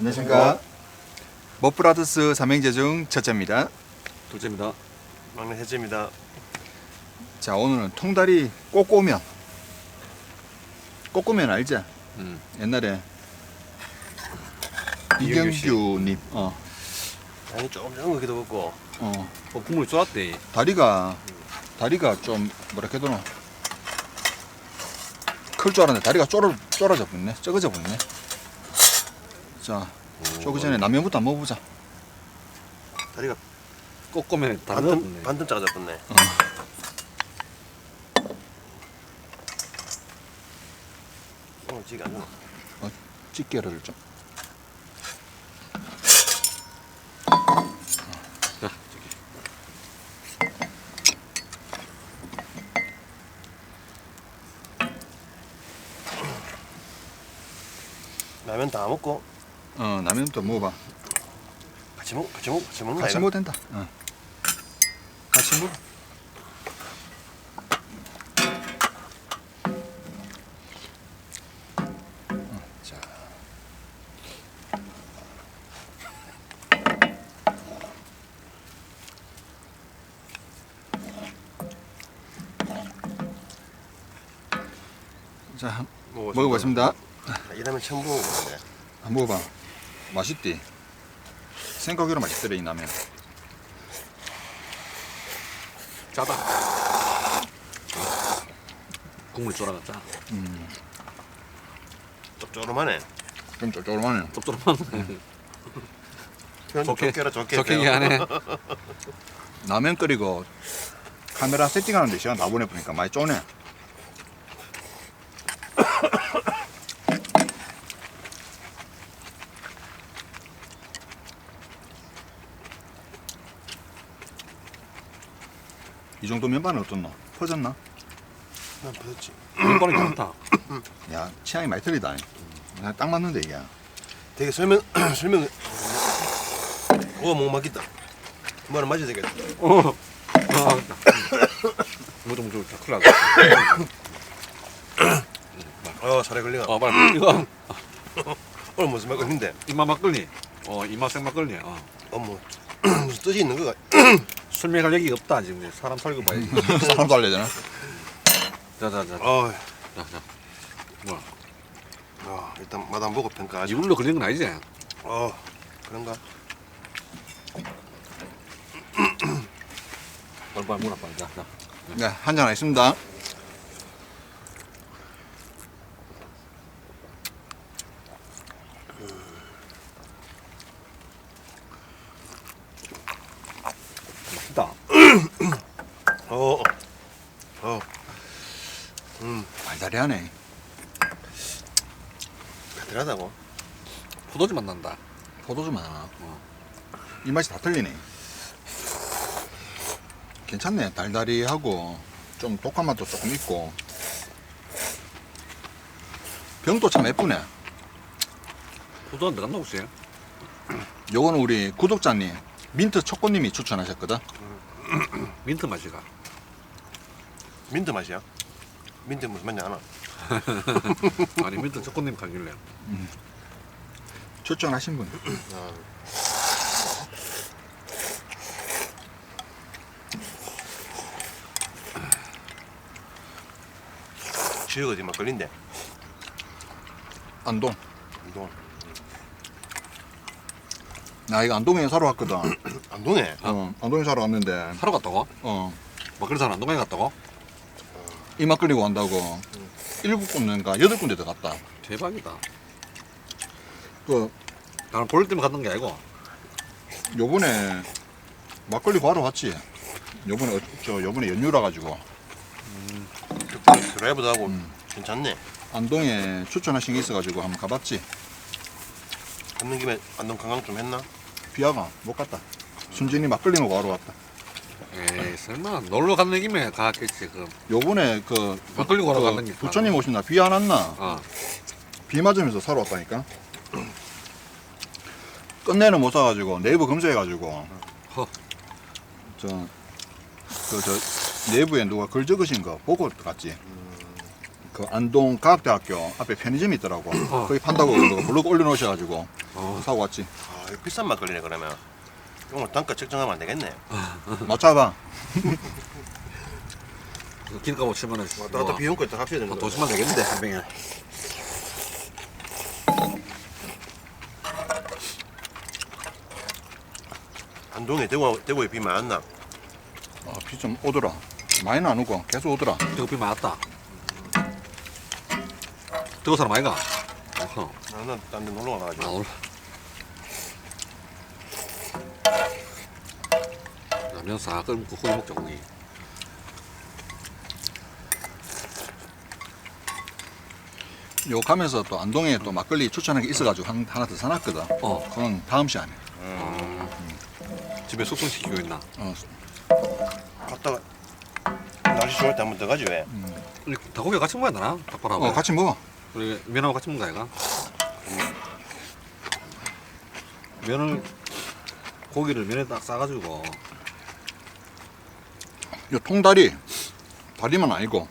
안녕하십니까. 머프라더스 삼행제 중 첫째입니다. 둘째입니다. 막내 셋째입니다. 자 오늘은 통다리 꼬꼬면. 꼬꼬면 알지? 음. 옛날에 이경규 씨. 이경규님. 어, 아니 조금 작은 거기도 먹고 어. 어, 국물이 쫄았대. 다리가 다리가 좀 뭐라 해야 되나? 클 줄 알았는데 다리가 쫄아 쫄아져 버렸네. 쩍어져 버렸네. 자, 쪼기 전에 라면부터 한번 먹어보자. 다리가 꼬꼬면에 다 반틈 넣었네. 반틈 작아졌네. 어. 오늘 지금 안 좋아. 집게를 좀. 자, 저기. 라면 다 먹고 어, 라면부터 먹어봐. 같이 먹 같이 먹 같이 먹는 같이 거야. 먹어도 된다. 어. 같이 먹어. 어, 자. 자, 한- 먹어보겠습니다. 이 라면 처음 먹어보는데 한번 먹어봐. 맛있디. 생각외로 맛있더래 이 라면. 짜다. 국물이 쫄아가 짜. 음, 짭조름하네. 좀 쫄쫄하네. 짭조름하네. 표현 좋게- 좋게라 좋게. 좋게. 라면 끓이고 카메라 세팅하는데 시간 다 보내보니까 많이 쪼네. 정도 면발은 어떻노? 퍼졌나? 난 버렸지. 면발이 많다. 야 취향이 많이 틀리다. 나딱 맞는데 이게. 되게 설명 설명. 오 목막있다. 뭐는 마셔야 되겠다. 어. 아, 뭐좀 뭐좀 다 큰일 났다. 어 살에 걸리가. 어, 빨리 이거 오늘 무슨 막걸리인데? 이마 막걸리. 어, 이마 생 막걸리. 어. 어뭐 무슨 뜻이 있는 거가? 설명할 얘기가 없다 지금 사람 살고 봐야지. 사람도 알려잖아. 자자자. 어. 자자. 뭐야? 아 일단 맛안 보고 평가하지. 이불로 걸린 건 아니지? 어 그런가? 빨리 물어 빨리. 자, 자. 네, 한잔 하겠습니다. 어. 어. 음 달달하네. 가들하다고. 포도주 맛 난다. 포도주 많아. 어. 이 맛이 다 틀리네. 괜찮네. 달달이하고 좀 독한 맛도 조금 있고. 병도 참 예쁘네. 포도는 내가 넣었어. 요거는 우리 구독자님 민트 초코님이 추천하셨거든. 민트 맛이가. 민트 맛이야? 민트 무슨 맛이 안 나? 아니 민트 초코님 가길래. 추천하신 분. 아. 지역 어디 막걸리인데? 안동. 안동. 나 이거 안동에 사러 왔거든. 안동에? 어, 안동에 사러 왔는데, 사러 갔다고? 어, 막걸리 사러 안동에 갔다고? 이맛 끓이고 간다고. 일곱 군데인가 여덟 군데 더 갔다. 대박이다. 그, 나는 볼 때문에 갔던 게 아니고. 요번에 막걸리 구하러 왔지. 요번에, 어- 저, 요번에 연휴라 가지고. 드라이브도 하고 음. 괜찮네. 안동에 추천하신 게 있어 가지고 한번 가봤지. 갔는 김에 안동 관광 좀 했나? 비아가 못 갔다. 순진이 막걸리 먹으러 왔다. 에이 설마 놀러 갔는 김에 갔겠지 그. 요번에 그 막걸리 구하러 그 갔는 게. 부처님 오신 날 비 안 왔나? 어. 비 맞으면서 사러 왔다니까. 끝내는 못 사가지고 네이버 검색해가지고 허. 저 그 저 내부에 누가 글 적으신 거 보고 갔지. 그 안동 과학대학교 앞에 편의점이 있더라고. 어. 거기 판다고 누가 블로그 올려놓으셔가지고 어. 사고 왔지. 아 이거 비싼 막걸리네 그러면 오늘 단가 책정하면 안 되겠네 맞춰봐. 기름값 5천만 원. 왔다 갔다 비용까지 다 합쳐야 되는 어, 거돈 10만 되겠는데 한 병에. 안동에 대구, 대구에 비 많았나? 아, 비 좀 오더라. 많이는 안 오고 계속 오더라. 저거 비 많았다. 저거 사람 아이가? 어허. 나는 딴데 놀러 아, 가가지고 오 라면 싹 끓고 고기 먹자 고기. 요 가면서 또 안동에 또 막걸리 추천한 게 있어가지고 한, 하나 더 사놨거든. 어. 그건 다음 시간에. 집에 숙성시키고 있나? 어, 갔다가 날씨 좋을 때 한 번 더 가지 왜? 우리 닭고기 같이 먹어야 되나? 닭발하고. 어, 같이 먹어. 우리 면하고 같이 먹는 거 아이가? 면을 고기를 면에 딱 싸가지고 요 통다리 다리만 아니고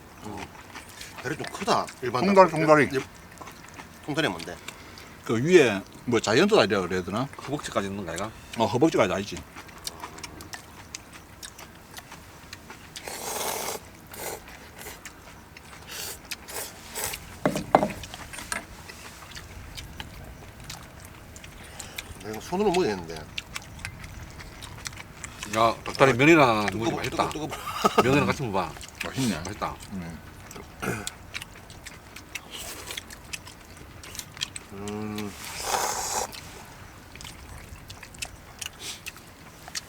다리 좀 크다 일반 통다리, 닭. 통다리. 예, 통다리 뭔데? 그 위에 뭐 자이언트 다리라 그래야 되나? 허벅지까지 있는 거 아이가? 어, 허벅지가 다 있지. 내가 손으로 먹어야 되는데 야 닭다리 면이랑 뜨거워 맛있다. 면이랑 같이 먹어봐. 맛있네. 맛있다. 음. 음.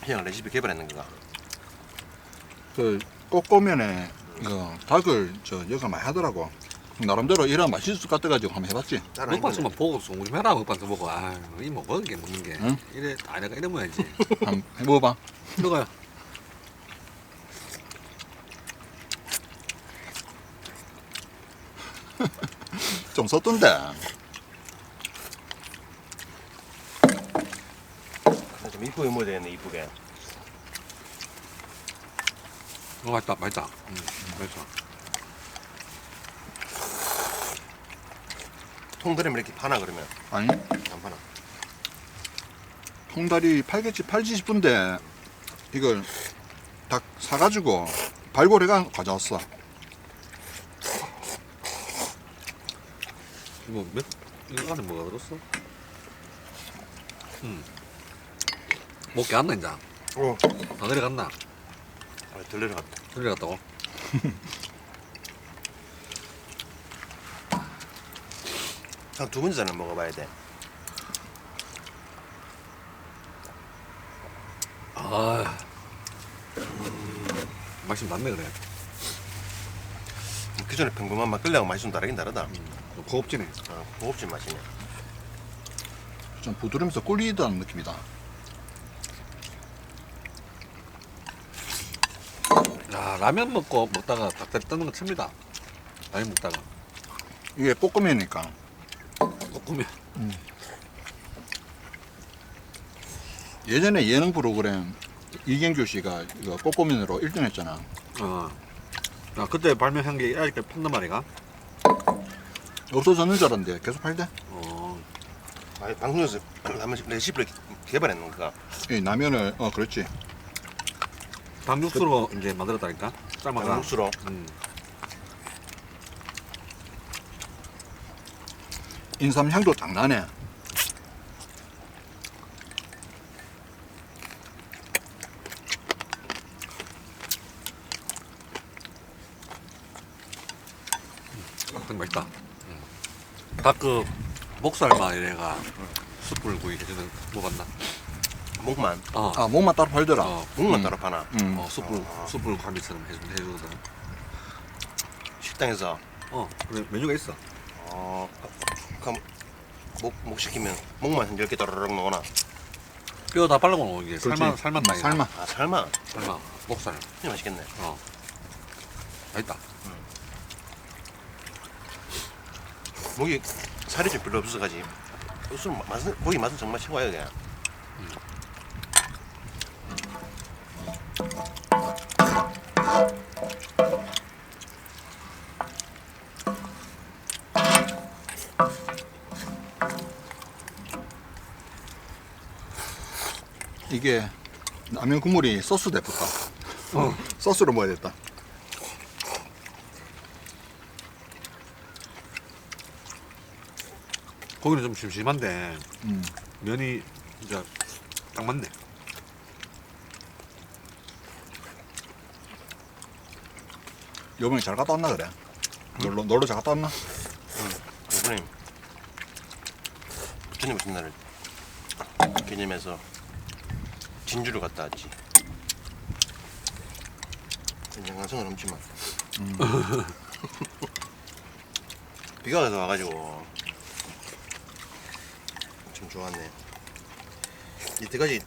그냥 레시피 개발했는 거가 그 꼬꼬면에 이거 닭을 저 여가 많이 하더라고. 나름대로 이런 맛있을 것 같아가지고 한번 해봤지. 잘 먹방 좀만 보고 좀좀 해라 먹방 좀 보고. 아이 뭐 먹는 게 먹는 게. 응? 이래 아 내가 이래 먹어야지. 한번 해먹어봐. 들어가요. 좀 썼던데. 좀 이쁘게 먹어야 되겠네 이쁘게 어 맛있다 맛있다. 음 맛있어. 통다리면 이렇게 파나 그러면 아니 안 파나 통다리 팔겠지 팔지 싶은데 이걸 닭 사가지고 발골해가 가져왔어. 이거 몇 이거 안에 뭐가 들었어? 음. 먹게 안나 이제. 어 다 내려갔나? 아, 덜 내려갔다 내려갔다고? 한 두 번째 잔을 먹어봐야 돼 아. 음, 맛이 맞네 그래. 기존에 평범한 막걸리하고 맛이 좀 다르긴 다르다 좀 고급지네. 어, 고급진 맛이네 좀 부드러면서 꿀리다는 느낌이다. 야 라면 먹고 먹다가 닭다리 떠는 거 칩니다. 라면 먹다가 이게 볶음이니까 볶으면 예전에 예능 프로그램 이경규 씨가 이거 볶음면으로 1등 했잖아. 어. 야 그때 발명한 게 아직까지 판단 말이가. 없어졌는 줄 알았는데 계속 팔대. 어. 아, 방송에서 라면 레시피를 개발했는 거가 이 라면을 어 그렇지. 당육수로 이제 만들었다니까. 삶아가. 육수로 음. 인삼 향도 딱 나네. 닭 맛있다. 닭그 목살만 이래가 숯불 구이 해주는 뭐 같나? 목만 어. 아 목만 따로 팔더라. 어. 목만 음. 따로 파나 음. 어, 숯불 숯불 갈비처럼 해주 해주거든. 식당에서 어. 그래 메뉴가 있어. 어 목, 목 시키면 목만 한 10개 따르륵 넣어놔 뼈 다 발라먹는 게. 살만 살만 나이. 삶아. 아 설마 살만 목살. 진짜 맛있겠네 어. 맛있다. 목이 살이 좀 별로 없어가지 무슨 맛은 고기 맛은 정말 최고야 그냥 이게 라면 국물이 소스 됐다. 어. 소스로 먹어야 겠다. 고기는 좀 심심한데 음. 면이 진짜 딱 맞네. 요번에 잘 갔다 왔나 그래? 놀러 놀러 잘 갔다 왔나? 이번에 부처님 오신 날을 기념해서 진주를 갔다 왔지. 양성은 넘지만 비가 와서 와가지고 좀 좋았네. 이때까지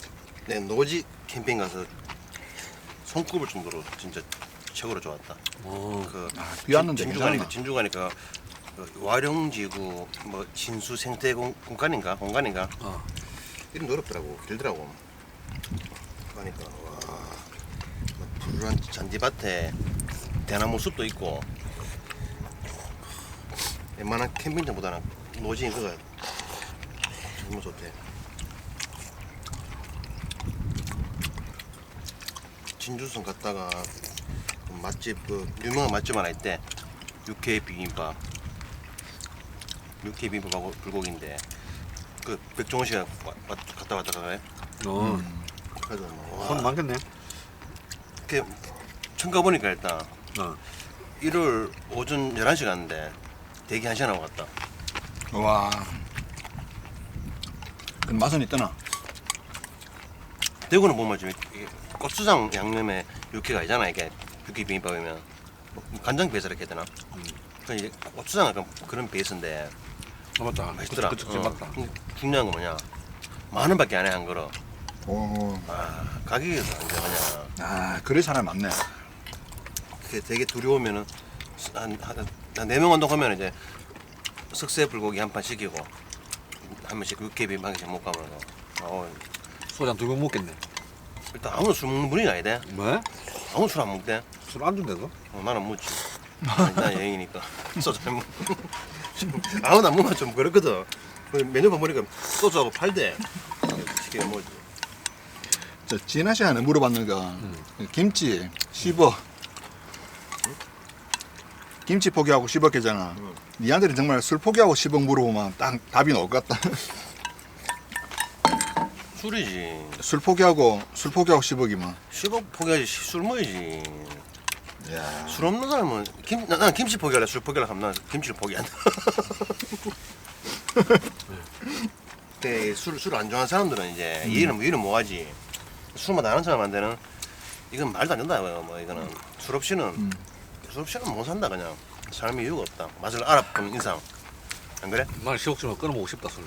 내 노지 캠핑 가서 손꼽을 정도로 진짜 최고로 좋았다. 어. 그 아, 비 왔는데 진주 가니까? 진주 가니까 그 와룡지구 뭐 진수 생태 공, 공간인가 공간인가 어. 이름 어렵더라고 길더라고 가니까 와. 푸르한 잔디밭에 대나무 숲도 있고. 웬만한 캠핑장보다는 노지 그가 정말 좋대. 진주성 갔다가 그 맛집 그 유명한 맛집 하나 있대. 육회 비빔밥. 육회 비빔밥하고 불고기인데. 그 백종원 씨가 와- 와- 갔다 왔다가 해 어. 음. 뭐손 와, 많겠네. 이렇게 가보니까 일단 어. 일요일 오전 11시 갔는데 대기 1시간 하고 갔다 와. 그 맛은 있더나. 대구는 좀 이게 고추장 양념에 육회가 있잖아 이게 육회 비빔밥이면 뭐 간장 베이스라 이렇게 되나 음. 그 이제 고추장 약간 그런 베이스인데 아 맞다. 맛있더라 그치, 그치, 어. 맞다. 근데 중요한 건 뭐냐 만 원밖에 안 해한 거로 오. 아 가격이 굉장하냐 아, 그래 사람 많네. 그 되게 두려우면은 한네명 온다고 하면 이제 석쇠 불고기 한 판 시키고 한 번씩 육개비 한 개씩 먹고 하면 어, 소주 두병 먹겠네. 일단 아무도 술 먹는 분이 아니대 뭐? 아무 술 안 먹대 술 안 준대서? 어, 나는 먹지 난 여행이니까 소주 안 먹. 아무도 안 먹으면 좀 그렇거든 그 메뉴판 보니까 소주하고 팔대 시키면 뭐지 저 지난 시간에 물어봤는 거 김치 10억. 김치 포기하고 10억 했잖아. 응. 니한테는 정말 술 포기하고 10억 물어보면 딱 답이 나올 것 같다. 술이지 술 포기하고 술 포기하고 10억이면. 10억 포기하지 술 먹이지 야. 술 없는 사람은 김, 나, 난 김치 포기할래 술 포기할래 하면 난 김치를 포기한다 근데 술을 안 좋아하는 사람들은 이제 이해는 이해는 뭐하지 술맛 아는 사람한테는 이건 말도 안 된다 뭐 이거는 술 없이는 음. 술 없이는 못 산다 그냥 삶의 이유가 없다 맛을 알아본 인상 안 그래? 난 시옥주면 끊어먹고 싶다 술.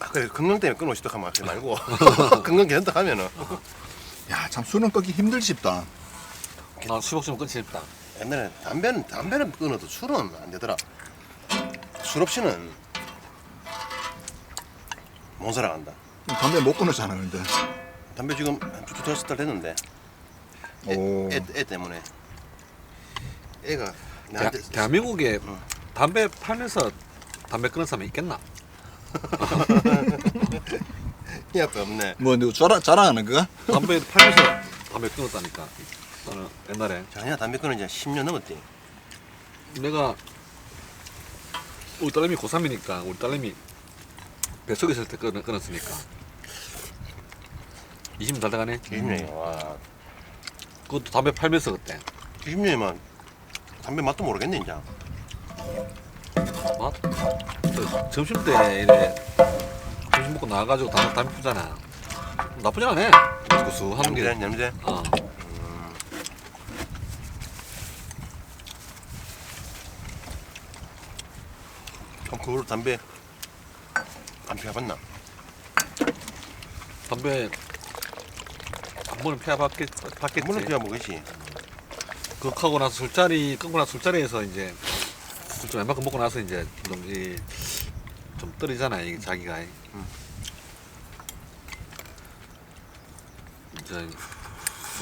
아 그래 건강 때문에 끊어 싶다 하면 하지 말고 건강 괜찮다 하면은 야, 참 술은 끊기 힘들지 싶다. 난 시옥주면 끊기 싶다. 옛날에 담배는 담배는 끊어도 술은 안 되더라. 술 없이는 못 살아간다. 담배 못 끊었잖아, 근데. 담배 지금 두 다섯 달 됐는데 애, 오. 애, 애 때문에 애가 대, 나한테 대한민국에 응. 담배 팔면서 담배 끊는 사람이 있겠나? 희한도 없네. 뭐, 너 자랑, 자랑하는 거야? 담배 팔면서 담배 끊었다니까. 나는 옛날에 자기야 담배 끊은 지 10년 넘었대. 내가 우리 딸내미 고3이니까 우리 딸내미 뱃속에 있을 때 끊, 끊었으니까 20년 다 돼가네 20년이 와. 그것도 담배 팔면서 그때 20년이면 담배 맛도 모르겠네 이제. 막저 점심 때 이래 점심 먹고 나와가지고 담배, 담배 피잖아 나쁘지 않아 구수하는 게 냄새 냄새. 어. 그럼 그걸로 담배 안 피워봤나? 담배 한 번은 피워봤겠, 봤겠지 물론 피워 먹겠지. 그거 하고 나서 술자리 끊고 나서 술자리에서 이제 술 좀 웬만큼 먹고 나서 이제 좀, 이, 좀 떨리잖아 이게 자기가 음. 이제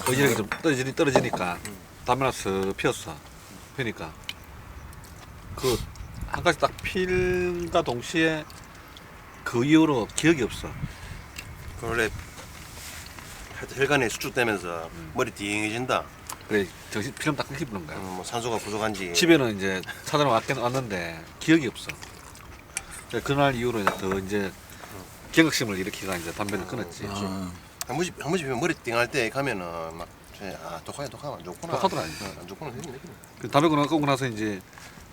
의지력이 좀 떨어지니, 떨어지니까 담배 하나 쓱 피웠어 피니까 그 한 가지 딱 필과 동시에 그 이후로 기억이 없어 그 원래 하여튼 혈관에 수축되면서 머리 띵해진다. 그래 정신 필름 딱 끊기 부는 거야. 음, 뭐 산소가 부족한지. 집에는 이제 찾아러 왔긴 왔는데 기억이 없어. 그래서 그날 이후로 이제 더 이제 경각심을 일으키가 이제 담배를 끊었지. 아, 한 번씩 한 번씩 머리 띵할 때 가면은 막. 아 독하게 독하면 안 좋구나. 독하더라, 어, 이제. 안 좋구나. 그 담배 끊어 끊고 나서 이제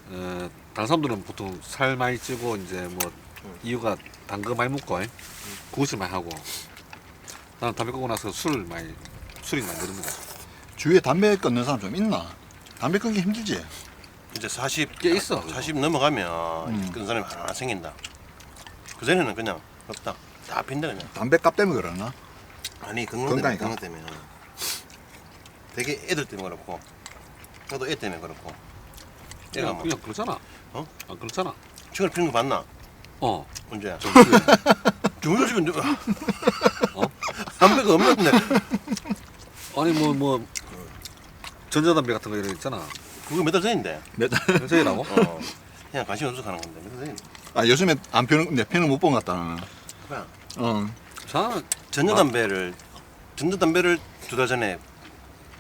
어, 다른 사람들은 보통 살 많이 찌고 이제 뭐 이유가 단 거 많이 먹고 음. 구슬 많이 하고 나는 담배 끊고 나서 술을 많이 술이 많이 늘습니다. 주위에 담배 끊는 사람 좀 있나? 담배 끊기 힘들지? 이제 40, 꽤 있어, 그거. 40 넘어가면 음. 그런 사람이 하나 생긴다. 그 전에는 그냥 없다. 다 핀다 그냥. 담배 값 때문에 그러나? 아니 건강 때문에 건강이니까. 건강 때문에. 되게 애들 때문에 그렇고, 나도 애 때문에 그렇고. 애가 그냥, 뭐 그냥 그렇잖아. 어? 안 그렇잖아. 친구를 피는 거 봤나? 어. 언제? 좀 그래. 주문 집은 누가? 어? 담배가 없는데 아니 뭐 뭐 전자담배 같은 거 이런 거 있잖아. 그거 몇 달 전인데. 몇 달? 전자이라고? 어. 그냥 관심 없어서 가는 건데 몇 달 전인데. 아, 요즘에 안 피는, 내 피는 못 본 것 같다. 나는. 그냥 어. 자, 전자담배를 전자담배를 두 달 전에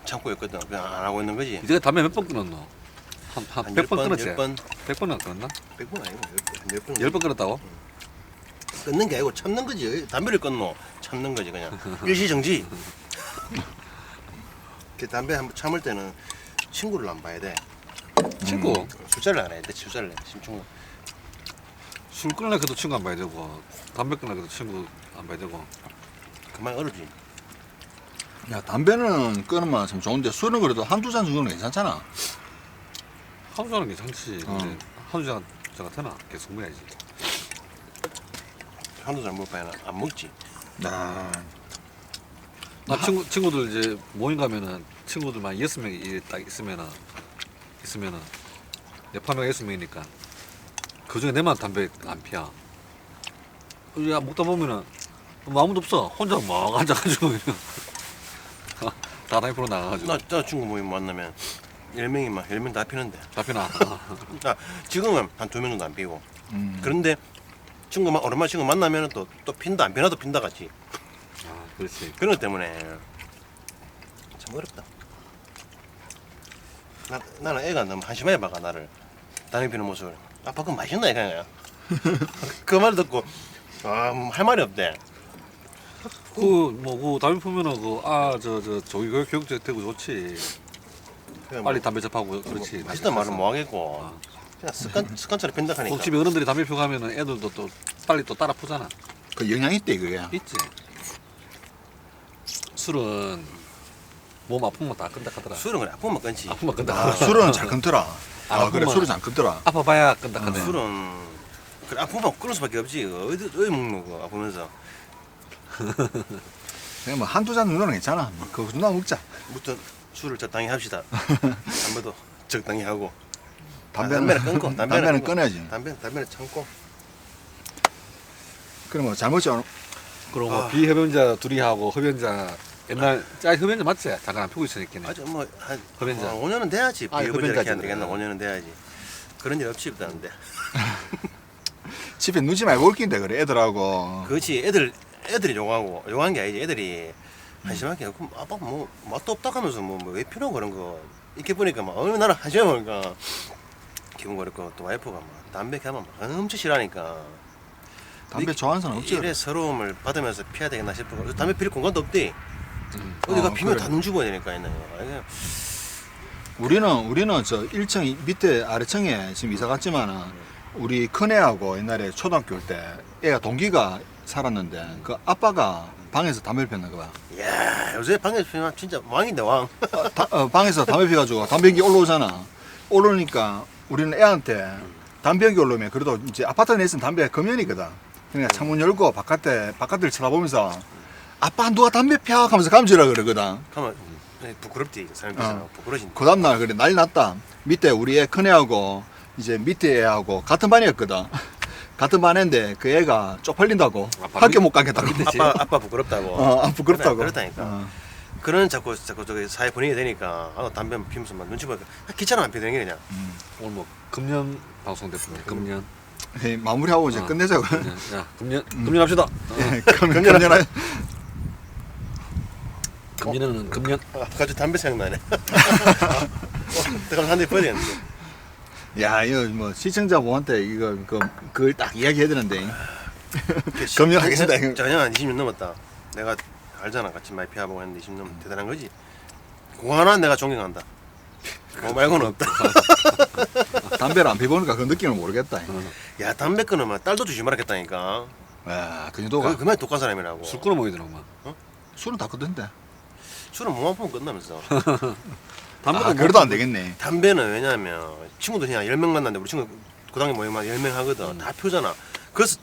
참고 있거든. 그냥 안 하고 있는 거지. 이제 담배 몇 번 끊었노? 한, 한 한 100번 10번, 끊었지? 10번, 100번은 안 끊었나? 100번 아니고 10번. 10번. 10번 끊었다고? 끊는 게 아니고 참는 거지. 담배를 끊노. 참는 거지 그냥. 일시 정지. 그 담배 한번 참을 때는 친구를 안 봐야 돼. 친구? 음. 술자를 안 해야 돼. 술자를 해. 심충. 술 끊으려 해도 친구 안 봐야 되고 담배 끊으려 해도 친구 안 봐야 되고 그만 어렵지. 야, 담배는 끊으면 참 좋은데 술은 그래도 한두 잔 정도는 괜찮잖아. 하루 자는 괜찮지 어. 근데 하루 자 자가 되나? 계속 먹어야지 한두 잔 먹을 바에는 안 먹지. 아, 나 친구, 친구들 이제 모임 가면은 친구들 만 여섯 명이 딱 있으면은 있으면은 내 파매가 여섯 명이니까 그 중에 내만 담배 안 피야 야 먹다 보면은 뭐 아무도 없어 혼자 막 앉아가지고 그냥 다 담배 피러 나가가지고 나, 나 친구 모임 만나면 10명이면 10명 다 피는데. 다 피나 아, 지금은 한 두명 정도 안 피고. 음. 그런데 친구만 오랜만에 친구 만나면 또, 또 핀다 안 피나도 핀다 같이. 아 그렇지 그런 것 때문에 참 어렵다. 나, 나는 애가 너무 한심하게 봐가 나를 담배 피는 모습을. 아빠 그거 맛있나 이거야. 그 말 듣고 아할 말이 없대. 그뭐그 담배 피면은 그아저 저 조기 교육 교육제 되고 좋지 그냥 빨리 뭐, 담배 접하고 그렇지 뭐 맛있다 말은 뭐 하겠고 아. 그냥 습관 습관처럼 핀다 하니까. 꼭 집에 어른들이 담배 피고 가면은 애들도 또 빨리 또 따라 푸잖아. 그 영향 있대, 그게. 있지. 술은 몸 아프면 다 끈다 하더라. 술은 그래 아프면 끊지. 아프면 끈다. 아, 술은 잘 끊더라. 아, 아, 그래, 아프면- 술은 잘 끊더라. 아파봐야 끈다 아, 하네. 술은 그래 아프면 끊을 수밖에 없지. 어디 어디 먹는 거 아프면서. 그냥 뭐 한두 잔 정도는 괜찮아. 뭐 그거 정도 먹자. 무튼 술을 적당히 합시다. 담배도 적당히 하고. 담배는, 담배는 끊고, 담배는 담배는 끊고. 끊어야지. 담배 담배를 참고. 그럼 뭐 잘못이 없 그리고 뭐 아. 비흡연자 둘이 하고 흡연자 옛날 짜 흡연자 맞지? 잠깐 안 피고 있으니까. 아주 뭐한 흡연자. 5년은 돼야지. 아, 비흡연자 이렇게 안 흡연자지. 되겠나? 5년은 돼야지. 그런 일 없이 없다는데. 집에 눈치 많이 볼 낀데, 그래, 애들하고. 그렇지. 애들 애들이 욕하고 욕한 게 아니지. 애들이 한심하게 그럼 아빠 뭐 맛도 없다 하면서 뭐 왜 필요 그런 거 이렇게 보니까 막 어느 나라 한심해 보니까 기분 그렇고 또 와이프가 막 담배 가면 막 엄청 싫어하니까 담배 좋아하는 사람 없지. 이래. 서러움을 받으면서 피해야 되겠나 싶어. 담배 피울 공간도 없대. 음. 어디가 어, 피면 그래. 다 눈주고야 되니까. 이게 우리는, 우리는 저 1층, 밑에 아래층에 지금 이사 갔지만은, 우리 큰애하고 옛날에 초등학교 올 때, 애가 동기가 살았는데, 그 아빠가 방에서 담배를 폈나 봐. 야 요새 방에서 피면 진짜 왕인데 왕. 어, 다- 어, 방에서 담배 피가지고 담배기 올라오잖아. 올라오니까 우리는 애한테 담배기 올라오면 그래도 이제 아파트 내에서는 담배 금연이거든. 그러니까 창문 열고 바깥에 바깥을 쳐다보면서 아빠 누가 담배 펴 하면서 감지라 그러거든. 가면 부끄럽지 사람 어. 부끄러진. 그 다음 날 그래 난리 났다. 밑에 우리 애 큰 애하고 이제 밑에 애하고 같은 반이었거든. 같은 반인데 그 애가 쪽팔린다고 아빠 학교 밑- 못 가겠다고. 아빠 아빠 부끄럽다고. 어, 아, 부끄럽다고. 그래, 그렇다니까. 어. 그런 자꾸 자꾸 저기 사회 분위기 되니까 아, 담배 피면서 막 눈치 보니까 아, 귀찮아 안 피우는 게 그냥. 음. 오늘 뭐 금년 방송 됐습니다. 금년. 에이, 마무리하고 이제 어, 끝내자고. 금년. 야 금년 금년 합시다. 어. 예, 그럼 금연하 금년에는 금년 아, 갑자기 담배 생각나네. 내가 한대 버렸는데. 야 이거 뭐 시청자분한테 이거 그 그걸 딱 이야기해야 되는데 금연하겠습니다, 이거. 작년 한 20년 넘었다. 내가 알잖아. 같이 많이 피하고 했는데 20년 넘 대단한 거지. 그거 하나 내가 존경한다. 그거 말고는 없다. 담배를 안 피보니까 그 느낌을 모르겠다. 야 담배 끊으면 딸도 주지 말았겠다니까. 야, 그 정도가 그 그만 독한 사람이라고. 술 끊어 먹이더라고만. 술은 다 끄던데. 술은 몸 아프면 끝나면서. 담배도 아, 못 그래도 안 되겠네. 담배는 왜냐면 친구들 그냥 10명 만났는데 우리 친구 고등학교 모임만 10명 하거든. 다 피우잖아. 그래서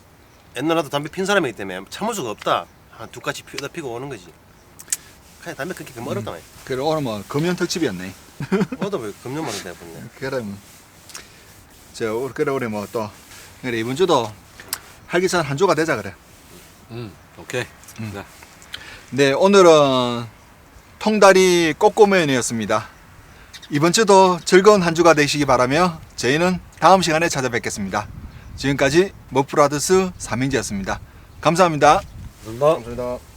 옛날 나도 담배 핀 사람이기 때문에 참을 수가 없다. 한 두 가지 피우다 피고 오는 거지. 그냥 담배 끊기 그 어렵다. 그래 오늘 뭐 금연 특집이었네. 어도 왜 금년만 대본네. 그래 뭐. 저 올- 그래 우리 뭐또 그래 이번 주도 활기찬 한 주가 되자 그래. 음, 오케이. 음. 자, 네 오늘은 통다리 꼬꼬면이었습니다. 이번 주도 즐거운 한 주가 되시기 바라며 저희는 다음 시간에 찾아뵙겠습니다. 지금까지 먹브라더스 삼인지였습니다. 감사합니다. 감사합니다. 감사합니다.